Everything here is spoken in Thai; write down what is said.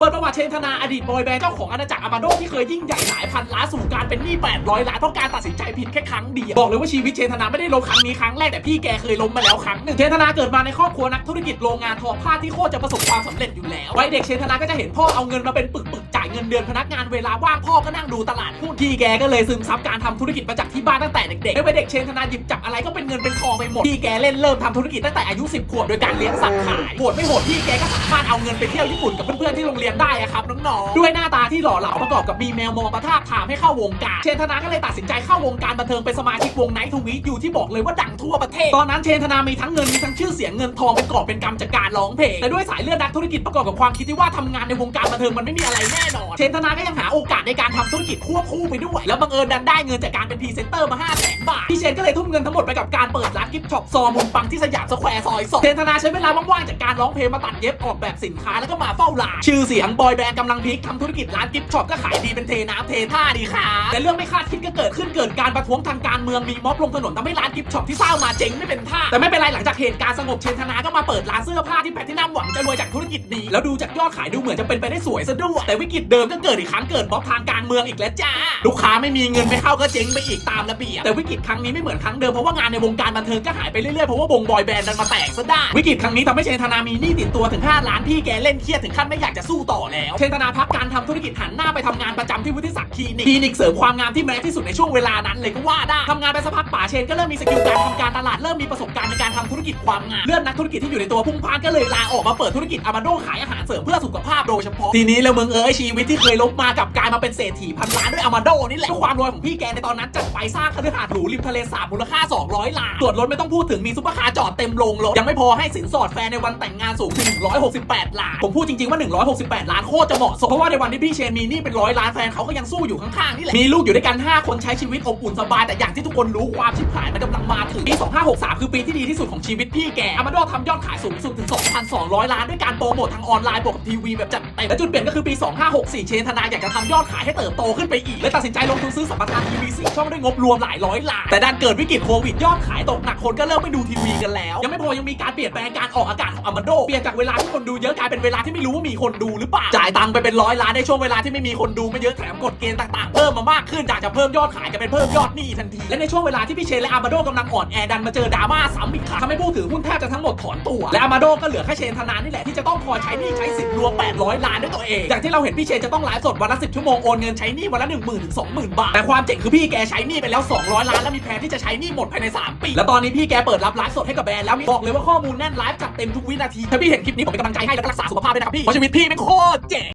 เปิดประวัติเชนธนาอดีตบอยแบนด์เจ้าของอาณาจักรอามาโดที่เคยยิ่งใหญ่หลายพันล้านสู่การเป็นหนี้800 ล้านเพราะการตัดสินใจผิดแค่ครั้งเดียว บอกเลยว่าชีวิตเชนธนาไม่ได้ล้มครั้งนี้ครั้งแรกแต่พี่แกเคยล้มมาแล้วครั้งหนึ่งเชนธนาเกิดมาในครอบครัวนักธุรกิจโรงงานทอผ้าที่โคตรจะประสบความสำเร็จอยู่แล้ววัยเด็กเชนธนาก็จะเห็นพ่อเอาเงินมาเป็นปึกๆจ่ายเงินเดือนพนักงานเวลาว่างพ่อก็นั่งดูตลาดหุ้นพี่แกก็เลยซึมซับการทำธุรกิจมาจากที่บ้านตั้งแต่เด็กๆในวัยเด็กเชนธนาหยิบจับอะไรก็เป็นเงินเป็นทองไปหมดพี่แกเล่นเริ่มทำธุรกิจตั้งแต่อายุ 10 ขวบโดยการเลี้ยงสัตว์ขายโหดไม่โหดพี่แกก็สามารถเอาเงินไปเที่ยวญี่ปุ่นกับเพื่อนๆที่โรงเรียนได้อะครับน้องๆด้วยหน้าตาที่หล่อเหลาประกอบกับมีแมวมองประทาบถามให้เข้าวงการเชนธนาก็เลยตัดสินใจเข้าวงการบันเทิงเป็นสมาชิกวงไนท์ทวีอยู่ที่บอกเลยว่าดังทั่วประเทศ ตอนนั้นเชนธนามีทั้งเงินมีทั้งชื่อเสียงเงินทองเป็นกอบเป็นกำจากการร้องเพลงแต่ด้วยสายเลือดนักธุรกิจประกอบกับความคิดที่ว่าทำงานในวงการบันเทิงมันไม่มีอะไรแน่นอนเชนธนาก็ยังหาโอกาสในการทำธุรกิจควบคู่ไปด้วยแล้วบังเอิญดันได้เงินจากการเป็นพรีเซนเตอร์มา5 0 0 0 0 0บาทพี่เชนก็เลยทุ่มเงินทั้งหมดไปกับการเปิดร้านกิฟต์ช็อปซอมุมปังที่สยามสแควร์ซอยสองเชนธนาใช้เวลาว่างๆจากการร้องเพลงมาตัดเย็บออกแบบสินค้าแล้วก็มาเฝ้าร้านชื่อเสียงบอยแบนด์กำลังพีคทำธุรกิจร้านกิฟต์ช็อปก็ขายดีเป็นเทน้ำเทท่าดีค่ะแต่เรื่องไม่คาดคิดก็เกิดขึ้นเกิดการประท้วงทางการเมืองมีม็อบลงถนนทำให้ร้านกิฟต์ช็อปที่สร้างมาเจ๊งไม่เป็นท่าแต่ไม่เป็นไรหลังจากเหตุการณ์สงบเชนธนาก็มาเปิดร้านเสื้อผ้าที่แพทที่นำหวังจะรวยจากธุรกิจนี้แล้วดูจากยอดขายดูเหมือนจะเป็นไปได้สวยซะด้วยแต่วิกฤตเดิมก็เกิดอีกครั้งเกิดม็อบทางการเมืองอีกแล้วจ้าลูกค้าไม่มีเงินไม่เข้าก็เจ๊งไปอีกตามระเบียบแต่วิกฤตครั้งนี้ไม่เหมือนครั้งเดิมเพราะว่างานในวงการบันเทิงก็หายไปเรื่อยๆเพราะว่าวงบอยแบนด์ดันมาแตกซะได้วิกฤตครั้งนี้ทำให้เชนธนามีหนี้ติดตัวถึง5ล้านพี่แกเล่นเครียดถึงขั้นไม่อยากจะสู้ต่อแล้วเชนธนาพักการทำธุรกิจหันหน้าไปทำงานประจำที่วุฒิศักดิ์คลินิกคลินิกเสริมความงามที่แมสที่สุดในช่วงเวลานั้นเลยก็ว่าได้ทำงานไปสักพักป่าเชนก็เริ่มมีสกิลการทำการตลาดเริ่มมีประสบการณ์ในการทำธุรกิจความงามเลื่อนนักธุรกิจที่อยู่ในตัวพุ่งพานก็เลยลาออกมาเปิดธุรกิจอามาโดขายอาหารเสริมเพื่อสุขภาพโดยเฉพาะทีนี้แล้วมึงเอ๋ยชีวิตที่เคยล้มมากับกลายมาเป็นเศรษฐีพันล้านด้วยอามาโดนี่แหละความรวยของพี่แกในตอนนั้นจัดไปสร้างคฤหาสน์หรูริมทะเลสาบมูลค่า 200ล้านส่วนรถไม่ต้องพูดถึงมีซุปเปอร์คาร์จอดเต็มโรงรถยังไม่พอให้สินสอดแฟนในวันแต่งงานสูงถึง168ล้านผมพูดจริงๆว่า 168 8 ล้านโคตรจะเหมาะสมเพราะว่าในวันที่พี่เชนมีหนี่เป็นร้อยล้านแฟนเขาก็ยังสู้อยู่ข้างๆนี่แหละมีลูกอยู่ด้วยกัน 5 คนใช้ชีวิตอบอุ่นสบายแต่อย่างที่ทุกคนรู้ความชิบหายมันกำลังมาถึงปี 2563 คือปีที่ดีที่สุดของชีวิตพี่แกอามาโดทำยอดขายสูงสุดถึง 2,200 ล้านด้วยการโปรโมททางออนไลน์บวกกับทีวีแบบจัดเต็มและจุดเปลี่ยนก็คือปี 2564 เชนธนาอยากจะทำยอดขายให้เติบโตขึ้นไปอีกเลยตัดสินใจลงทุนซื้อสัมปทานทีวีสี่ช่องด้วยงบรวมหลายร้อยล้านแต่ดันเกิดวิกฤตโควิดยอดขายตกหนักคนก็เริ่มไม่ดูทีวีกันแล้ว ยังไม่พอยังมีการเปลี่ยนแปลงการออกอากาศของอามาโดเปลี่ยนจากเวลาที่คนดูเยอะกลายเป็นเวลาที่ไม่รู้ว่ามีคนดูหรือเปล่า จ่ายตังค์ไปเป็นร้อยล้านในช่วงเวลาที่ไม่มีคนดูไม่เยอะแถมกฎเกณฑ์ต่างๆ เพิ่มมามากขึ้นจากจะเพิ่มยอดขายกลายเป็นเพิ่มยอดหนี้ทันที และในช่วงเวลาที่พี่เชนและอามาโดกำลังอ่อนแอดันมาเจอดราม่าซ้ำอีกครั้งทำให้ผู้ถือหุ้นแทบจะทั้งหมดถอนตัว และอามาโดก็เหลือแค่เชนธนานี่แหละที่จะต้องคอยใช้หนี้ใช้สินรวม800 ล้านด้วยตัวเอง อย่างที่เราเห็นพี่เชนจะต้องไลฟ์สดวันละ10ชั่วโมงโอนเงินใช้หนี้วันละ1 0,000ถึง20,000 บาท แต่ความเจ๋งคือพี่แกใช้หนี้ไปแล้ว 200 ล้านแล้วมีแผนที่จะใช้หนี้หมดภายใน 3 ปี แล้วตอนนี้พี่แกเปิดรับไลฟ์สดให้กับแบรนด์แล้วมีบอกเลยว่าข้อมูลแน่นไลฟ์จัดเต็มทุกวินาทีถ้าพี่เห็นคลิปนี้ผมเป็นกำลังใจให้แล้วก็รักษาสุขภาพด้วยนะครับพี่เพราะชีวิตพี่เป็นโคตรเจ๋ง